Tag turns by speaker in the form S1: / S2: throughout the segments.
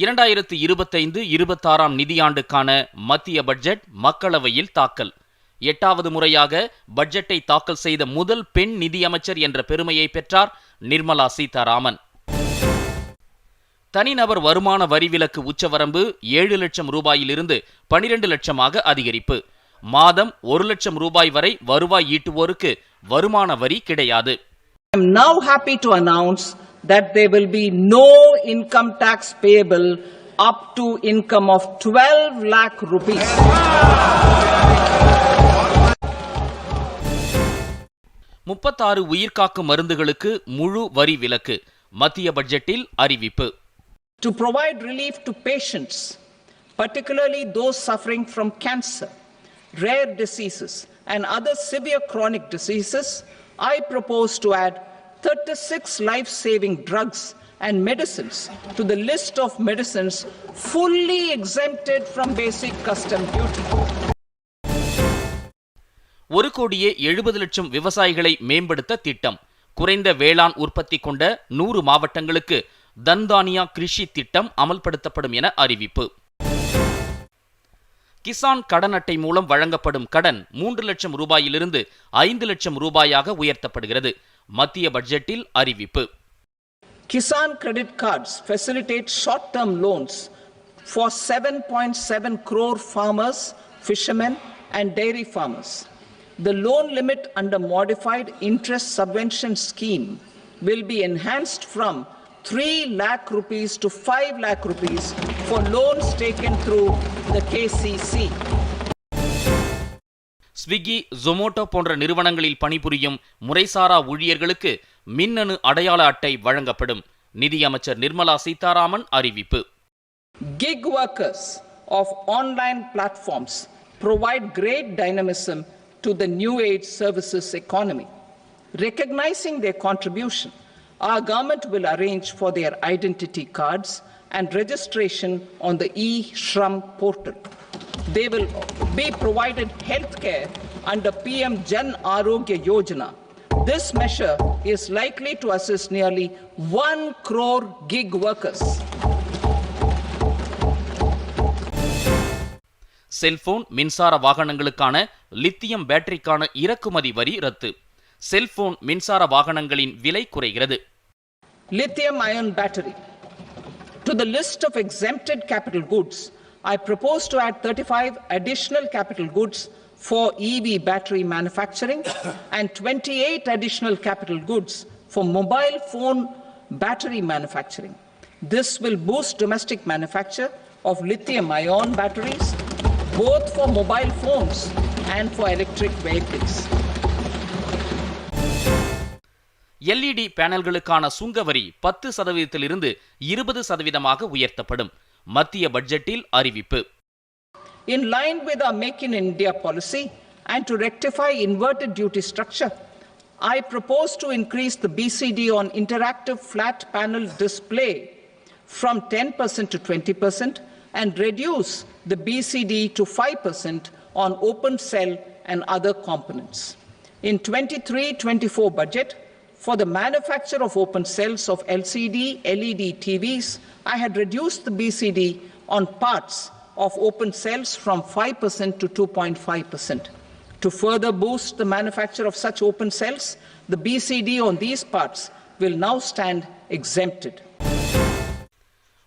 S1: இரண்டாயிரத்து இருபத்தைந்து இருபத்தாறாம் நிதியாண்டுக்கான மத்திய பட்ஜெட் மக்களவையில் தாக்கல். எட்டாவது முறையாக பட்ஜெட்டை தாக்கல் செய்த முதல் பெண் நிதியமைச்சர் என்ற பெருமையை பெற்றார் நிர்மலா சீதாராமன். தனிநபர் வருமான வரி விலக்கு உச்சவரம்பு ஏழு லட்சம் ரூபாயிலிருந்து பனிரெண்டு லட்சமாக அதிகரிப்பு. மாதம் ஒரு லட்சம் ரூபாய் வரை வருவாய் ஈட்டுவோருக்கு வருமான வரி கிடையாது.
S2: I am now happy to announce that there will be no income tax payable up to income of 12 lakh rupees.
S1: முப்பத்தாறு உயிர்காக்கும் மருந்துகளுக்கு முழு வரி விலக்கு மத்திய பட்ஜெட்டில் அறிவிப்பு
S2: To provide relief to patients, particularly those suffering from cancer, rare diseases, and other severe chronic diseases, I propose to add 36 life saving drugs and medicines to the list of medicines fully exempted from basic custom duty.
S1: ஒரு கோடியே எழுபது லட்சம் விவசாயிகளை மேம்படுத்த திட்டம். குறைந்த வேளாண் உற்பத்தி கொண்ட நூறு மாவட்டங்களுக்கு தன்தானியா கிருஷி திட்டம் அமல்படுத்தப்படும் என அறிவிப்பு. கிசான் கடன் அட்டை மூலம் வழங்கப்படும் கடன் மூன்று லட்சம் ரூபாயிலிருந்து ஐந்து லட்சம் ரூபாயாக உயர்த்தப்படுகிறது. மத்திய பட்ஜெட்டில் அறிவிப்பு
S2: Kisan credit cards facilitate short-term loans for 7.7 crore farmers, fishermen and dairy farmers. The loan limit under modified interest subvention scheme will be enhanced from 3 lakh rupees to 5 lakh rupees for loans taken through the KCC.
S1: Swiggy Zomato போன்ற நிறுவனங்களில் பணிபுரியும் முறைசாரா ஊழியர்களுக்கு மின்னணு அடையாள அட்டை வழங்கப்படும் நிதியமைச்சர் நிர்மலா சீதாராமன் அறிவிப்பு
S2: gig workers of online platforms provide great dynamism to the new age services economy recognising their contribution our government will arrange for their identity cards and registration on the e Shram portal They will be provided health care under PM Jan Arogya Yojana. This measure is likely to assist nearly 1 crore gig workers.
S1: Cellphone மின்சார வாகனங்களுக்கான lithium பேட்டரிக்கான இறக்குமதி வரி ரத்து cellphone மின்சார வாகனங்களின் விலை குறைகிறது
S2: lithium ion battery. To the list of exempted capital goods, I propose to add 35 additional capital goods for EV battery manufacturing and 28 additional capital goods for mobile phone battery manufacturing. This will boost domestic manufacture of lithium ion batteries both for mobile phones and for electric vehicles.
S1: LED பேனல்களுக்கான சுங்க வரி பத்து சதவீதத்திலிருந்து இருபது சதவீதமாக உயர்த்தப்படும் மத்திய பட்ஜெட்டில் அறிவிப்பு
S2: In line with our Make in India policy and to rectify inverted duty structure, I propose to increase the BCD on interactive flat panel display from 10% to 20% and reduce the BCD to 5% on open cell and other components. In 23-24 budget, for the manufacture of open cells of LCD, LED TVs, I had reduced the BCD on parts of open cells from 5% to 2.5%. To further boost the manufacture of such open cells, the BCD on these parts will now stand exempted.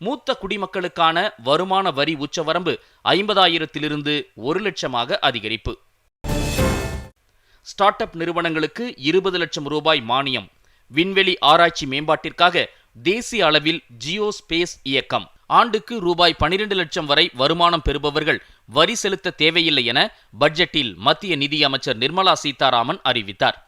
S1: மூத்த குடிமக்களுக்கான வருமான வரி உச்சவரம்பு ஐம்பதாயிரத்திலிருந்து ஒரு லட்சமாக அதிகரிப்பு start up நிறுவனங்களுக்கு இருபது லட்சம் ரூபாய் மானியம். விண்வெளி ஆராய்ச்சி மேம்பாட்டிற்காக தேசிய அளவில் ஜியோ ஸ்பேஸ் இயக்கம். ஆண்டுக்கு ரூபாய் பனிரெண்டு லட்சம் வரை வருமானம் பெறுபவர்கள் வரி செலுத்த தேவையில்லை என பட்ஜெட்டில் மத்திய நிதியமைச்சர் நிர்மலா சீதாராமன் அறிவித்தார்.